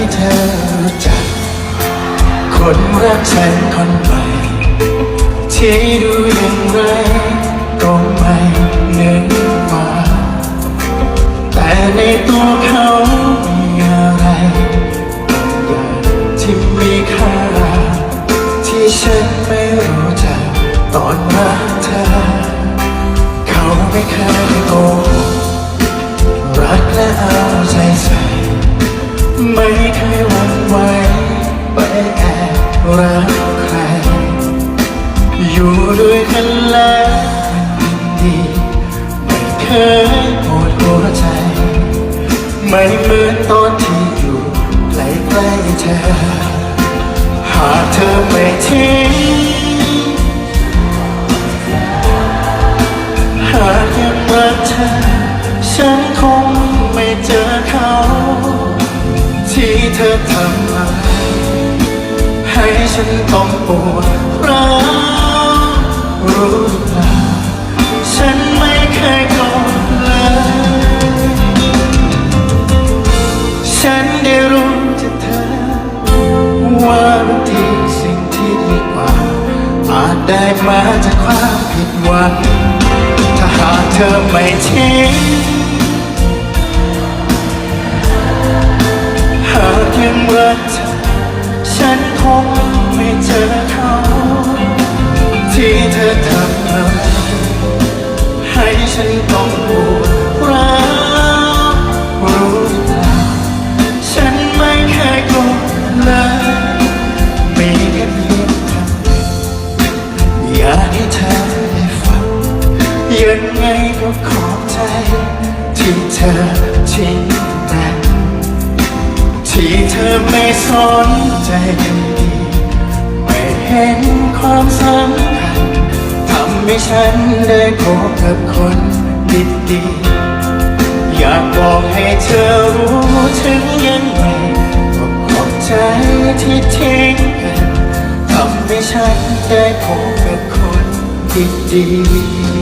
ให้เธอรู้จัก คนรักฉันคนใหม่ที่ดูอย่างไรก็ไม่เหมือนว่า แต่ในตัวเขามีอะไรบางอย่างที่มีค่าที่ฉันไม่รู้จักตอนรักเธอ เขาไม่เคยโกหกรักและเอาใจใส่ เคยหวั่นไหวไปแอบรักใคร อยู่ด้วยกันแล้วมันดีไม่เคยปวดหัวใจ ไม่เหมือนตอนที่อยู่ใกล้ๆเธอ หากเธอไม่ทิ้ง ธอทำอะไรให้ฉันต้องปวดร้าวรู้เปล่าฉันไม่เคยโกรธเลย ฉันได้รู้จากเธอ ว่าบางทีสิ่งที่ดีกว่า อาจได้มาจากความผิดหวังถ้าหากเธอไม่ทิ้งากยังรักเธอฉันคงไม่เจอเขา ที่เธอทำอะไรให้ฉันต้องปวดร้าวรู้หรือเปล่าฉันไม่เคยโกรธเลยมีแค่เพียงคำอยากให้เธอได้ฟังยังไงก็ขอบใจที่เธอทิ้ง สนใจกันดี ไม่เห็นความสำคัญทำให้ฉันได้พบกับคนดีๆอยากบอกให้เธอรู้ถึงยังไงก็ขอบใจที่ทิ้งกันทำให้ฉันได้พบกับคนดีๆ